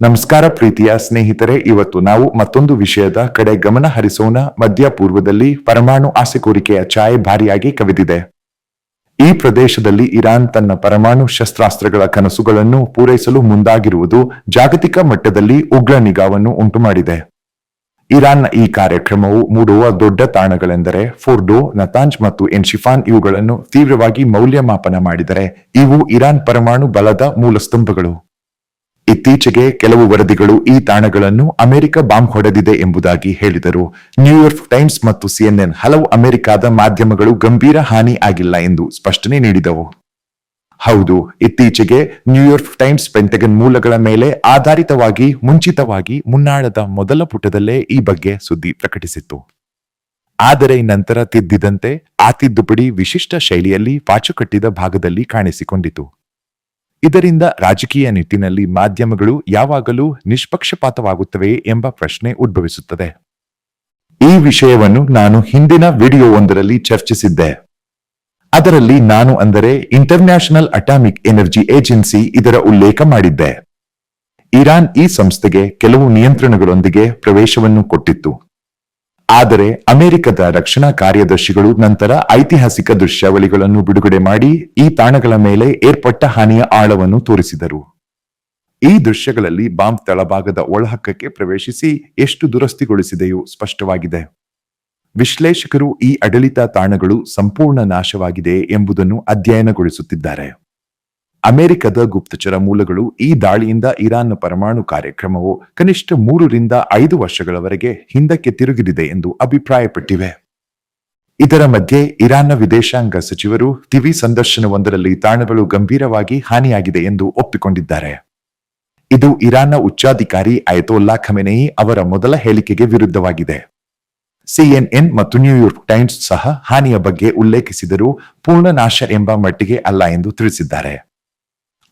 ನಮಸ್ಕಾರ ಪ್ರೀತಿಯ ಸ್ನೇಹಿತರೆ, ಇವತ್ತು ನಾವು ಮತ್ತೊಂದು ವಿಷಯದ ಕಡೆ ಗಮನ ಹರಿಸೋಣ. ಮಧ್ಯ ಪೂರ್ವದಲ್ಲಿ ಪರಮಾಣು ಆಸೆಕೋರಿಕೆಯ ಛಾಯೆ ಭಾರಿಯಾಗಿ ಕವಿದಿದೆ. ಈ ಪ್ರದೇಶದಲ್ಲಿ ಇರಾನ್ ತನ್ನ ಪರಮಾಣು ಶಸ್ತ್ರಾಸ್ತ್ರಗಳ ಕನಸುಗಳನ್ನು ಪೂರೈಸಲು ಮುಂದಾಗಿರುವುದು ಜಾಗತಿಕ ಮಟ್ಟದಲ್ಲಿ ಉಗ್ರ ನಿಗಾವನ್ನು ಉಂಟುಮಾಡಿದೆ. ಇರಾನ್ನ ಈ ಕಾರ್ಯಕ್ರಮವು ಮೂಡುವ ದೊಡ್ಡ ತಾಣಗಳೆಂದರೆ ಫೋರ್ಡೋ, ನತಾಂಜ್ ಮತ್ತು ಎನ್ಶಿಫಾನ್ ಇವುಗಳನ್ನು ತೀವ್ರವಾಗಿ ಮೌಲ್ಯಮಾಪನ ಮಾಡಿದರೆ ಇವು ಇರಾನ್ ಪರಮಾಣು ಬಲದ ಮೂಲಸ್ತಂಭಗಳು. ಇತ್ತೀಚೆಗೆ ಕೆಲವು ವರದಿಗಳು ಈ ತಾಣಗಳನ್ನು ಅಮೆರಿಕ ಬಾಂಬ್ ಹೊಡೆದಿದೆ ಎಂಬುದಾಗಿ ಹೇಳಿದರು. ನ್ಯೂಯಾರ್ಕ್ ಟೈಮ್ಸ್ ಮತ್ತು ಸಿಎನ್ಎನ್ ಹಲವು ಅಮೆರಿಕದ ಮಾಧ್ಯಮಗಳು ಗಂಭೀರ ಹಾನಿ ಆಗಿಲ್ಲ ಎಂದು ಸ್ಪಷ್ಟನೆ ನೀಡಿದವು. ಹೌದು, ಇತ್ತೀಚೆಗೆ ನ್ಯೂಯಾರ್ಕ್ ಟೈಮ್ಸ್ ಪೆಂಟಗನ್ ಮೂಲಗಳ ಮೇಲೆ ಆಧಾರಿತವಾಗಿ ಮುಂಚಿತವಾಗಿ ಮುನ್ನಾಳದ ಮೊದಲ ಪುಟದಲ್ಲೇ ಈ ಬಗ್ಗೆ ಸುದ್ದಿ ಪ್ರಕಟಿಸಿತ್ತು. ಆದರೆ ನಂತರ ತಿದ್ದಿದಂತೆ ಆ ತಿದ್ದುಪಡಿ ವಿಶಿಷ್ಟ ಶೈಲಿಯಲ್ಲಿ ಪಾಚುಕಟ್ಟಿದ ಭಾಗದಲ್ಲಿ ಕಾಣಿಸಿಕೊಂಡಿತು. ಇದರಿಂದ ರಾಜಕೀಯ ನಿಟ್ಟಿನಲ್ಲಿ ಮಾಧ್ಯಮಗಳು ಯಾವಾಗಲೂ ನಿಷ್ಪಕ್ಷಪಾತವಾಗುತ್ತವೆ ಎಂಬ ಪ್ರಶ್ನೆ ಉದ್ಭವಿಸುತ್ತದೆ. ಈ ವಿಷಯವನ್ನು ನಾನು ಹಿಂದಿನ ವಿಡಿಯೋವೊಂದರಲ್ಲಿ ಚರ್ಚಿಸಿದ್ದೆ. ಅದರಲ್ಲಿ ನಾನು ಅಂದರೆ ಇಂಟರ್ನ್ಯಾಷನಲ್ ಅಟಾಮಿಕ್ ಎನರ್ಜಿ ಏಜೆನ್ಸಿ ಇದರ ಉಲ್ಲೇಖ ಮಾಡಿದ್ದೆ. ಇರಾನ್ ಈ ಸಂಸ್ಥೆಗೆ ಕೆಲವು ನಿಯಂತ್ರಣಗಳೊಂದಿಗೆ ಪ್ರವೇಶವನ್ನು ಕೊಟ್ಟಿತ್ತು. ಆದರೆ ಅಮೆರಿಕದ ರಕ್ಷಣಾ ಕಾರ್ಯದರ್ಶಿಗಳು ನಂತರ ಐತಿಹಾಸಿಕ ದೃಶ್ಯಾವಳಿಗಳನ್ನು ಬಿಡುಗಡೆ ಮಾಡಿ ಈ ತಾಣಗಳ ಮೇಲೆ ಏರ್ಪಟ್ಟ ಹಾನಿಯ ಆಳವನ್ನು ತೋರಿಸಿದರು. ಈ ದೃಶ್ಯಗಳಲ್ಲಿ ಬಾಂಬ್ ತಳಭಾಗದ ಒಳಹಕ್ಕಕ್ಕೆ ಪ್ರವೇಶಿಸಿ ಎಷ್ಟು ದುರಸ್ತಿಗೊಳಿಸಿದೆಯೋ ಸ್ಪಷ್ಟವಾಗಿದೆ. ವಿಶ್ಲೇಷಕರು ಈ ಆಡಳಿತ ತಾಣಗಳು ಸಂಪೂರ್ಣ ನಾಶವಾಗಿದೆ ಎಂಬುದನ್ನು ಅಧ್ಯಯನಗೊಳಿಸುತ್ತಿದ್ದಾರೆ. ಅಮೆರಿಕದ ಗುಪ್ತಚರ ಮೂಲಗಳು ಈ ದಾಳಿಯಿಂದ ಇರಾನ್ನ ಪರಮಾಣು ಕಾರ್ಯಕ್ರಮವು ಕನಿಷ್ಠ ಮೂರರಿಂದ ಐದು ವರ್ಷಗಳವರೆಗೆ ಹಿಂದಕ್ಕೆ ತಿರುಗಿದಿದೆ ಎಂದು ಅಭಿಪ್ರಾಯಪಟ್ಟಿವೆ. ಇದರ ಮಧ್ಯೆ ಇರಾನ್ನ ವಿದೇಶಾಂಗ ಸಚಿವರು ತಿವಿ ಸಂದರ್ಶನವೊಂದರಲ್ಲಿ ತಾಣಗಳು ಗಂಭೀರವಾಗಿ ಹಾನಿಯಾಗಿದೆ ಎಂದು ಒಪ್ಪಿಕೊಂಡಿದ್ದಾರೆ. ಇದು ಇರಾನ್ನ ಉಚ್ಚಾಧಿಕಾರಿ ಅಯತೋಲ್ಲಾ ಖಮೆನೆಯಿ ಅವರ ಮೊದಲ ಹೇಳಿಕೆಗೆ ವಿರುದ್ಧವಾಗಿದೆ. ಸಿಎನ್ಎನ್ ಮತ್ತು ನ್ಯೂಯಾರ್ಕ್ ಟೈಮ್ಸ್ ಸಹ ಹಾನಿಯ ಬಗ್ಗೆ ಉಲ್ಲೇಖಿಸಿದರೂ ಪೂರ್ಣ ನಾಶ ಎಂಬ ಮಟ್ಟಿಗೆ ಅಲ್ಲ ಎಂದು ತಿಳಿಸಿದ್ದಾರೆ.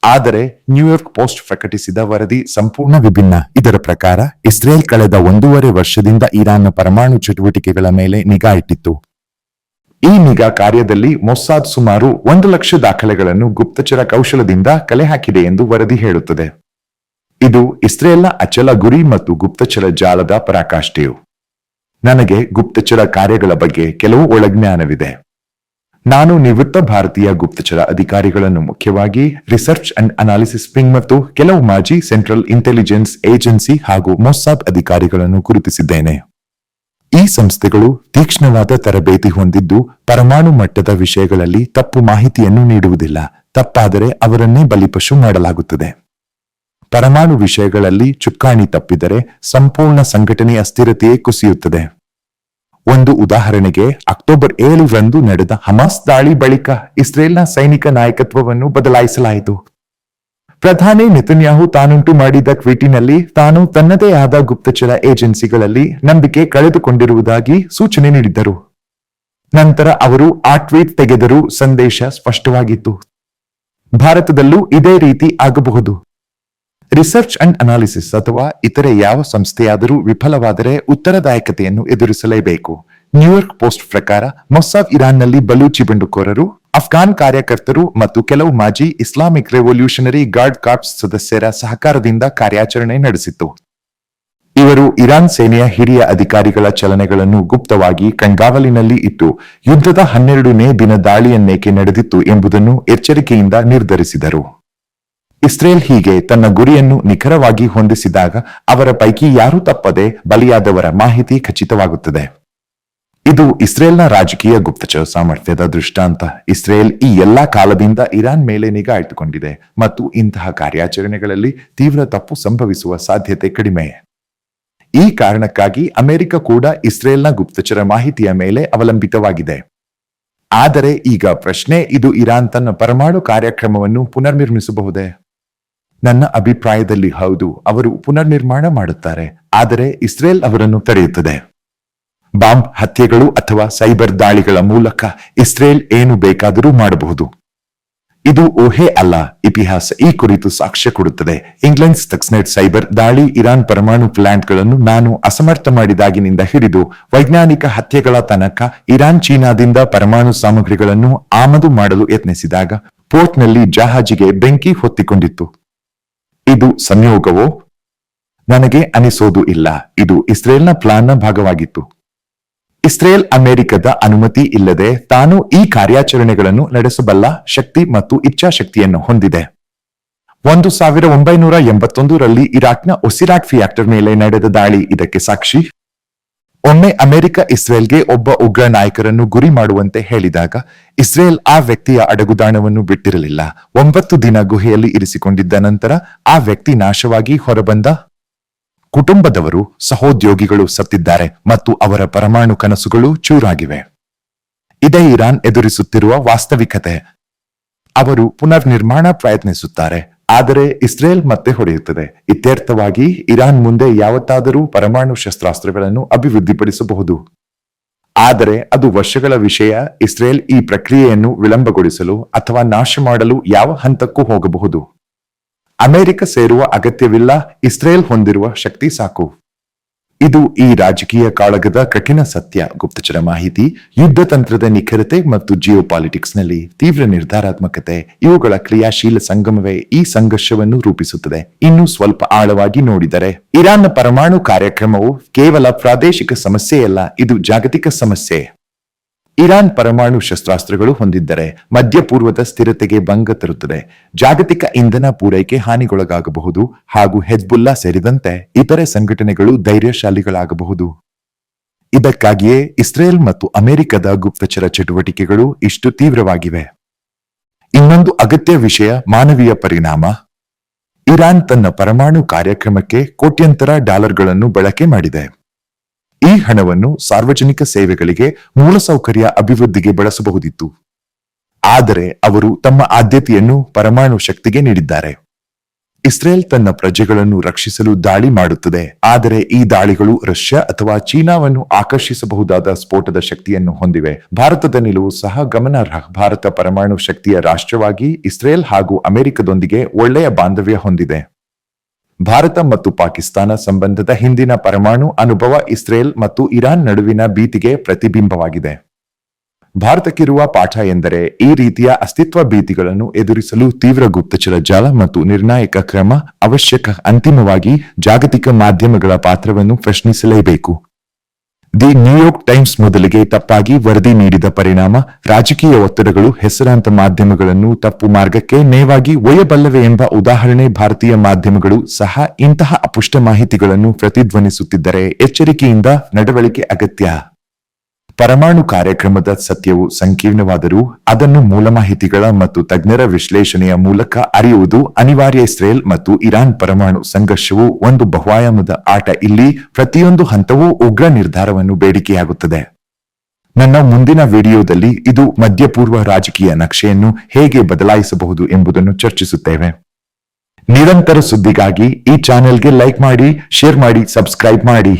ಆದರೆ ನ್ಯೂಯಾರ್ಕ್ ಪೋಸ್ಟ್ ಪ್ರಕಟಿಸಿದ ವರದಿ ಸಂಪೂರ್ಣ ವಿಭಿನ್ನ. ಇದರ ಪ್ರಕಾರ, ಇಸ್ರೇಲ್ ಕಳೆದ ಒಂದೂವರೆ ವರ್ಷದಿಂದ ಇರಾನ್ನ ಪರಮಾಣು ಚಟುವಟಿಕೆಗಳ ಮೇಲೆ ನಿಗಾ ಇಟ್ಟಿತ್ತು. ಈ ನಿಗಾ ಕಾರ್ಯದಲ್ಲಿ ಮೊಸ್ಸಾದ್ ಸುಮಾರು ಒಂದು ಲಕ್ಷ ದಾಖಲೆಗಳನ್ನು ಗುಪ್ತಚರ ಕೌಶಲದಿಂದ ಕಲೆ ಹಾಕಿದೆ ಎಂದು ವರದಿ ಹೇಳುತ್ತದೆ. ಇದು ಇಸ್ರೇಲ್ನ ಅಚಲ ಗುರಿ ಮತ್ತು ಗುಪ್ತಚರ ಜಾಲದ ಪರಾಕಾಷ್ಠೆಯು. ನನಗೆ ಗುಪ್ತಚರ ಕಾರ್ಯಗಳ ಬಗ್ಗೆ ಕೆಲವು ಒಳಜ್ಞಾನವಿದೆ. ನಾನು ನಿವೃತ್ತ ಭಾರತೀಯ ಗುಪ್ತಚರ ಅಧಿಕಾರಿಗಳನ್ನು ಮುಖ್ಯವಾಗಿ ರಿಸರ್ಚ್ ಅಂಡ್ ಅನಾಲಿಸಿಸ್ ವಿಂಗ್ ಮತ್ತು ಕೆಲವು ಮಾಜಿ ಸೆಂಟ್ರಲ್ ಇಂಟೆಲಿಜೆನ್ಸ್ ಏಜೆನ್ಸಿ ಹಾಗೂ ಮೊಸ್ಸಾಬ್ ಅಧಿಕಾರಿಗಳನ್ನು ಗುರುತಿಸಿದ್ದೇನೆ. ಈ ಸಂಸ್ಥೆಗಳು ತೀಕ್ಷ್ಣವಾದ ತರಬೇತಿ ಹೊಂದಿದ್ದು ಪರಮಾಣು ಮಟ್ಟದ ವಿಷಯಗಳಲ್ಲಿ ತಪ್ಪು ಮಾಹಿತಿಯನ್ನು ನೀಡುವುದಿಲ್ಲ. ತಪ್ಪಾದರೆ ಅವರನ್ನೇ ಬಲಿಪಶು ಮಾಡಲಾಗುತ್ತದೆ. ಪರಮಾಣು ವಿಷಯಗಳಲ್ಲಿ ಚುಕ್ಕಾಣಿ ತಪ್ಪಿದರೆ ಸಂಪೂರ್ಣ ಸಂಘಟನೆಯ ಅಸ್ಥಿರತೆಯೇ ಕುಸಿಯುತ್ತದೆ. ಒಂದು ಉದಾಹರಣೆಗೆ ಅಕ್ಟೋಬರ್ ಏಳರಂದು ನಡೆದ ಹಮಾಸ್ ದಾಳಿ ಬಳಿಕ ಇಸ್ರೇಲ್ನ ಸೈನಿಕ ನಾಯಕತ್ವವನ್ನು ಬದಲಾಯಿಸಲಾಯಿತು. ಪ್ರಧಾನಿ ನಿತನ್ಯಾಹು ತಾನುಂಟು ಮಾಡಿದ ಟ್ವೀಟಿನಲ್ಲಿ ತಾನು ತನ್ನದೇ ಆದ ಗುಪ್ತಚರ ಏಜೆನ್ಸಿಗಳಲ್ಲಿ ನಂಬಿಕೆ ಕಳೆದುಕೊಂಡಿರುವುದಾಗಿ ಸೂಚನೆ ನೀಡಿದ್ದರು. ನಂತರ ಅವರು ಆ ಟ್ವೀಟ್ ತೆಗೆದರೂ ಸಂದೇಶ ಸ್ಪಷ್ಟವಾಗಿತ್ತು. ಭಾರತದಲ್ಲೂ ಇದೇ ರೀತಿ ಆಗಬಹುದು. ರಿಸರ್ಚ್ ಅಂಡ್ ಅನಾಲಿಸಿಸ್ ಅಥವಾ ಇತರೆ ಯಾವ ಸಂಸ್ಥೆಯಾದರೂ ವಿಫಲವಾದರೆ ಉತ್ತರದಾಯಕತೆಯನ್ನು ಎದುರಿಸಲೇಬೇಕು. ನ್ಯೂಯಾರ್ಕ್ ಪೋಸ್ಟ್ ಪ್ರಕಾರ ಮೊಸಾಫ್ ಇರಾನ್ನಲ್ಲಿ ಬಲೂಚಿ ಬಂಡುಕೋರರು, ಅಫ್ಘಾನ್ ಕಾರ್ಯಕರ್ತರು ಮತ್ತು ಕೆಲವು ಮಾಜಿ ಇಸ್ಲಾಮಿಕ್ ರೆವಲ್ಯೂಷನರಿ ಗಾರ್ಡ್ ಕಾರ್ಪ್ಸ್ ಸದಸ್ಯರ ಸಹಕಾರದಿಂದ ಕಾರ್ಯಾಚರಣೆ ನಡೆಸಿತು ಇವರು ಇರಾನ್ ಸೇನೆಯ ಹಿರಿಯ ಅಧಿಕಾರಿಗಳ ಚಲನೆಗಳನ್ನು ಗುಪ್ತವಾಗಿ ಕಣ್ಗಾವಲಿನಲ್ಲಿ ಇಟ್ಟು ಯುದ್ಧದ ಹನ್ನೆರಡನೇ ದಿನ ದಾಳಿಯನ್ನೇಕೆ ನಡೆದಿತ್ತು ಎಂಬುದನ್ನು ಎಚ್ಚರಿಕೆಯಿಂದ ನಿರ್ಧರಿಸಿದರು. ಇಸ್ರೇಲ್ ಹೀಗೆ ತನ್ನ ಗುರಿಯನ್ನು ನಿಖರವಾಗಿ ಹೊಂದಿಸಿದಾಗ ಅವರ ಪೈಕಿ ಯಾರೂ ತಪ್ಪದೆ ಬಲಿಯಾದವರ ಮಾಹಿತಿ ಖಚಿತವಾಗುತ್ತದೆ. ಇದು ಇಸ್ರೇಲ್ನ ರಾಜಕೀಯ ಗುಪ್ತಚರ ಸಾಮರ್ಥ್ಯದ ದೃಷ್ಟಾಂತ. ಇಸ್ರೇಲ್ ಈ ಎಲ್ಲಾ ಕಾಲದಿಂದ ಇರಾನ್ ಮೇಲೆ ನಿಗಾ ಇಟ್ಟುಕೊಂಡಿದೆ ಮತ್ತು ಇಂತಹ ಕಾರ್ಯಾಚರಣೆಗಳಲ್ಲಿ ತೀವ್ರ ತಪ್ಪು ಸಂಭವಿಸುವ ಸಾಧ್ಯತೆ ಕಡಿಮೆ. ಈ ಕಾರಣಕ್ಕಾಗಿ ಅಮೆರಿಕ ಕೂಡ ಇಸ್ರೇಲ್ನ ಗುಪ್ತಚರ ಮಾಹಿತಿಯ ಮೇಲೆ ಅವಲಂಬಿತವಾಗಿದೆ. ಆದರೆ ಈಗ ಪ್ರಶ್ನೆ, ಇದು ಇರಾನ್ ತನ್ನ ಪರಮಾಣು ಕಾರ್ಯಕ್ರಮವನ್ನು ಪುನರ್ನಿರ್ಮಿಸಬಹುದೇ? ನನ್ನ ಅಭಿಪ್ರಾಯದಲ್ಲಿ ಹೌದು, ಅವರು ಪುನರ್ನಿರ್ಮಾಣ ಮಾಡುತ್ತಾರೆ, ಆದರೆ ಇಸ್ರೇಲ್ ಅವರನ್ನು ತಡೆಯುತ್ತದೆ. ಬಾಂಬ್ ಹತ್ಯೆಗಳು ಅಥವಾ ಸೈಬರ್ ದಾಳಿಗಳ ಮೂಲಕ ಇಸ್ರೇಲ್ ಏನು ಬೇಕಾದರೂ ಮಾಡಬಹುದು. ಇದು ಊಹೆ ಅಲ್ಲ, ಇತಿಹಾಸ ಈ ಕುರಿತು ಸಾಕ್ಷ್ಯ ಕೊಡುತ್ತದೆ. ಇಂಗ್ಲೆಂಡ್ ಸ್ಟಕ್ಸ್ನೆಟ್ ಸೈಬರ್ ದಾಳಿ, ಇರಾನ್ ಪರಮಾಣು ಪ್ಲಾಂಟ್ಗಳನ್ನು ನಾನು ಅಸಮರ್ಥ ಮಾಡಿದಾಗಿನಿಂದ ಹಿಡಿದು, ವೈಜ್ಞಾನಿಕ ಹತ್ಯೆಗಳ ತನಕ ಇರಾನ್ ಚೀನಾದಿಂದ ಪರಮಾಣು ಸಾಮಗ್ರಿಗಳನ್ನು ಆಮದು ಮಾಡಲು ಯತ್ನಿಸಿದಾಗ, ಪೋರ್ಟ್ನಲ್ಲಿ ಜಹಾಜಿಗೆ ಬೆಂಕಿ ಹೊತ್ತಿಕೊಂಡಿತ್ತು. ಇದು ಸಂಯೋಗವೋ? ನನಗೆ ಅನಿಸೋದು ಇಲ್ಲ. ಇದು ಇಸ್ರೇಲ್ನ ಪ್ಲಾನ್ನ ಭಾಗವಾಗಿತ್ತು. ಇಸ್ರೇಲ್ ಅಮೆರಿಕದ ಅನುಮತಿ ಇಲ್ಲದೆ ತಾನು ಈ ಕಾರ್ಯಾಚರಣೆಗಳನ್ನು ನಡೆಸಬಲ್ಲ ಶಕ್ತಿ ಮತ್ತು ಇಚ್ಛಾಶಕ್ತಿಯನ್ನು ಹೊಂದಿದೆ. ಒಂದು ಸಾವಿರ ಒಂಬೈನೂರ ಎಂಬತ್ತೊಂದರಲ್ಲಿ ಇರಾಕ್ನ ಒಸಿರಾಕ್ ಫಿಯಾಕ್ಟರ್ ಮೇಲೆ ನಡೆದ ದಾಳಿ ಇದಕ್ಕೆ ಸಾಕ್ಷಿ. ಒಮ್ಮೆ ಅಮೆರಿಕ ಇಸ್ರೇಲ್ಗೆ ಒಬ್ಬ ಉಗ್ರ ನಾಯಕರನ್ನು ಗುರಿ ಮಾಡುವಂತೆ ಹೇಳಿದಾಗ, ಇಸ್ರೇಲ್ ಆ ವ್ಯಕ್ತಿಯ ಅಡಗುದಾಣವನ್ನು ಬಿಟ್ಟಿರಲಿಲ್ಲ. ಒಂಬತ್ತು ದಿನ ಗುಹೆಯಲ್ಲಿ ಇರಿಸಿಕೊಂಡಿದ್ದ ನಂತರ ಆ ವ್ಯಕ್ತಿ ನಾಶವಾಗಿ ಹೊರಬಂದ. ಕುಟುಂಬದವರು ಸಹೋದ್ಯೋಗಿಗಳು ಸತ್ತಿದ್ದಾರೆ ಮತ್ತು ಅವರ ಪರಮಾಣು ಕನಸುಗಳು ಚೂರಾಗಿವೆ. ಇದೇ ಇರಾನ್ ಎದುರಿಸುತ್ತಿರುವ ವಾಸ್ತವಿಕತೆ. ಅವರು ಪುನರ್ ನಿರ್ಮಾಣ ಪ್ರಯತ್ನಿಸುತ್ತಾರೆ. ಆದರೆ ಇಸ್ರೇಲ್ ಮತ್ತೆ ಹೊಡೆಯುತ್ತದೆ. ಇತ್ಯರ್ಥವಾಗಿ, ಇರಾನ್ ಮುಂದೆ ಯಾವತ್ತಾದರೂ ಪರಮಾಣು ಶಸ್ತ್ರಾಸ್ತ್ರಗಳನ್ನು ಅಭಿವೃದ್ಧಿಪಡಿಸಬಹುದು. ಆದರೆ ಅದು ವರ್ಷಗಳ ವಿಷಯ, ಇಸ್ರೇಲ್ ಈ ಪ್ರಕ್ರಿಯೆಯನ್ನು ವಿಳಂಬಗೊಳಿಸಲು ಅಥವಾ ನಾಶ ಮಾಡಲು ಯಾವ ಹಂತಕ್ಕೂ ಹೋಗಬಹುದು. ಅಮೆರಿಕ ಸೇರುವ ಅಗತ್ಯವಿಲ್ಲ, ಇಸ್ರೇಲ್ ಹೊಂದಿರುವ ಶಕ್ತಿ ಸಾಕು. ಇದು ಈ ರಾಜಕೀಯ ಕಾಳಗದ ಕಠಿಣ ಸತ್ಯ. ಗುಪ್ತಚರ ಮಾಹಿತಿ, ಯುದ್ಧ ತಂತ್ರದ ನಿಖರತೆ ಮತ್ತು ಜಿಯೋ ನಲ್ಲಿ ತೀವ್ರ ನಿರ್ಧಾರಾತ್ಮಕತೆ. ಇವುಗಳ ಕ್ರಿಯಾಶೀಲ ಸಂಗಮವೇ ಈ ಸಂಘರ್ಷವನ್ನು ರೂಪಿಸುತ್ತದೆ. ಇನ್ನು ಸ್ವಲ್ಪ ಆಳವಾಗಿ ನೋಡಿದರೆ, ಇರಾನ್ನ ಪರಮಾಣು ಕಾರ್ಯಕ್ರಮವು ಕೇವಲ ಪ್ರಾದೇಶಿಕ ಸಮಸ್ಯೆಯಲ್ಲ, ಇದು ಜಾಗತಿಕ ಸಮಸ್ಯೆ. ಇರಾನ್ ಪರಮಾಣು ಶಸ್ತ್ರಾಸ್ತ್ರಗಳು ಹೊಂದಿದ್ದರೆ ಮಧ್ಯಪೂರ್ವದ ಸ್ಥಿರತೆಗೆ ಭಂಗ ತರುತ್ತದೆ. ಜಾಗತಿಕ ಇಂಧನ ಪೂರೈಕೆ ಹಾನಿಗೊಳಗಾಗಬಹುದು ಹಾಗೂ ಹೆಜ್ಬುಲ್ಲಾ ಸೇರಿದಂತೆ ಇತರೆ ಸಂಘಟನೆಗಳು ಧೈರ್ಯಶಾಲಿಗಳಾಗಬಹುದು. ಇದಕ್ಕಾಗಿಯೇ ಇಸ್ರೇಲ್ ಮತ್ತು ಅಮೆರಿಕದ ಗುಪ್ತಚರ ಚಟುವಟಿಕೆಗಳು ಇಷ್ಟು ತೀವ್ರವಾಗಿವೆ. ಇನ್ನೊಂದು ಅಗತ್ಯ ವಿಷಯ ಮಾನವೀಯ ಪರಿಣಾಮ. ಇರಾನ್ ತನ್ನ ಪರಮಾಣು ಕಾರ್ಯಕ್ರಮಕ್ಕೆ ಕೋಟ್ಯಂತರ ಡಾಲರ್ಗಳನ್ನು ಬಳಕೆ ಮಾಡಿದೆ. ಈ ಹಣವನ್ನು ಸಾರ್ವಜನಿಕ ಸೇವೆಗಳಿಗೆ ಮೂಲಸೌಕರ್ಯ ಅಭಿವೃದ್ಧಿಗೆ ಬಳಸಬಹುದಿತ್ತು. ಆದರೆ ಅವರು ತಮ್ಮ ಆದ್ಯತೆಯನ್ನು ಪರಮಾಣು ಶಕ್ತಿಗೆ ನೀಡಿದ್ದಾರೆ. ಇಸ್ರೇಲ್ ತನ್ನ ಪ್ರಜೆಗಳನ್ನು ರಕ್ಷಿಸಲು ದಾಳಿ ಮಾಡುತ್ತದೆ. ಆದರೆ ಈ ದಾಳಿಗಳು ರಷ್ಯಾ ಅಥವಾ ಚೀನಾವನ್ನು ಆಕರ್ಷಿಸಬಹುದಾದ ಸ್ಫೋಟದ ಶಕ್ತಿಯನ್ನು ಹೊಂದಿವೆ. ಭಾರತದ ನಿಲುವು ಸಹ ಗಮನಾರ್ಹ. ಭಾರತ ಪರಮಾಣು ಶಕ್ತಿಯ ರಾಷ್ಟ್ರವಾಗಿ ಇಸ್ರೇಲ್ ಹಾಗೂ ಅಮೆರಿಕದೊಂದಿಗೆ ಒಳ್ಳೆಯ ಬಾಂಧವ್ಯ ಹೊಂದಿದೆ. ಭಾರತ ಮತ್ತು ಪಾಕಿಸ್ತಾನ ಸಂಬಂಧದ ಹಿಂದಿನ ಪರಮಾಣು ಅನುಭವ ಇಸ್ರೇಲ್ ಮತ್ತು ಇರಾನ್ ನಡುವಿನ ಭೀತಿಗೆ ಪ್ರತಿಬಿಂಬವಾಗಿದೆ. ಭಾರತಕ್ಕಿರುವ ಪಾಠ ಎಂದರೆ ಈ ರೀತಿಯ ಅಸ್ತಿತ್ವ ಭೀತಿಗಳನ್ನು ಎದುರಿಸಲು ತೀವ್ರ ಗುಪ್ತಚರ ಜಾಲ ಮತ್ತು ನಿರ್ಣಾಯಕ ಕ್ರಮ ಅವಶ್ಯಕ ಅಂತಿಮವಾಗಿ ಜಾಗತಿಕ ಮಾಧ್ಯಮಗಳ ಪಾತ್ರವನ್ನು ಪ್ರಶ್ನಿಸಲೇಬೇಕು. ದಿ ನ್ಯೂಯಾರ್ಕ್ ಟೈಮ್ಸ್ ಮೊದಲಿಗೆ ತಪ್ಪಾಗಿ ವರದಿ ನೀಡಿದ ಪರಿಣಾಮ ರಾಜಕೀಯ ಒತ್ತಡಗಳು ಹೆಸರಾಂತ ಮಾಧ್ಯಮಗಳನ್ನು ತಪ್ಪು ಮಾರ್ಗಕ್ಕೆ ನೇವಾಗಿ ಒಯ್ಯಬಲ್ಲವೆ ಎಂಬ ಉದಾಹರಣೆ ಭಾರತೀಯ ಮಾಧ್ಯಮಗಳು ಸಹ ಇಂತಹ ಅಪುಷ್ಟ ಮಾಹಿತಿಗಳನ್ನು ಪ್ರತಿಧ್ವನಿಸುತ್ತಿದ್ದರೆ ಎಚ್ಚರಿಕೆಯಿಂದ ನಡವಳಿಕೆ ಅಗತ್ಯ. ಪರಮಾಣು ಕಾರ್ಯಕ್ರಮದ ಸತ್ಯವು ಸಂಕೀರ್ಣವಾದರೂ ಅದನ್ನು ಮೂಲ ಮಾಹಿತಿಗಳ ಮತ್ತು ತಜ್ಞರ ವಿಶ್ಲೇಷಣೆಯ ಮೂಲಕ ಅರಿಯುವುದು ಅನಿವಾರ್ಯ. ಇಸ್ರೇಲ್ ಮತ್ತು ಇರಾನ್ ಪರಮಾಣು ಸಂಘರ್ಷವು ಒಂದು ಬಹುಆಯಾಮದ ಆಟ. ಇಲ್ಲಿ ಪ್ರತಿಯೊಂದು ಹಂತವೂ ಉಗ್ರ ನಿರ್ಧಾರವನ್ನು ಬೇಡಿಕೆಯಾಗುತ್ತದೆ. ನನ್ನ ಮುಂದಿನ ವಿಡಿಯೋದಲ್ಲಿ ಇದು ಮಧ್ಯಪೂರ್ವ ರಾಜಕೀಯ ನಕ್ಷೆಯನ್ನು ಹೇಗೆ ಬದಲಾಯಿಸಬಹುದು ಎಂಬುದನ್ನು ಚರ್ಚಿಸುತ್ತೇವೆ. ನಿರಂತರ ಸುದ್ದಿಗಾಗಿ ಈ ಚಾನೆಲ್ಗೆ ಲೈಕ್ ಮಾಡಿ, ಶೇರ್ ಮಾಡಿ, ಸಬ್ಸ್ಕ್ರೈಬ್ ಮಾಡಿ.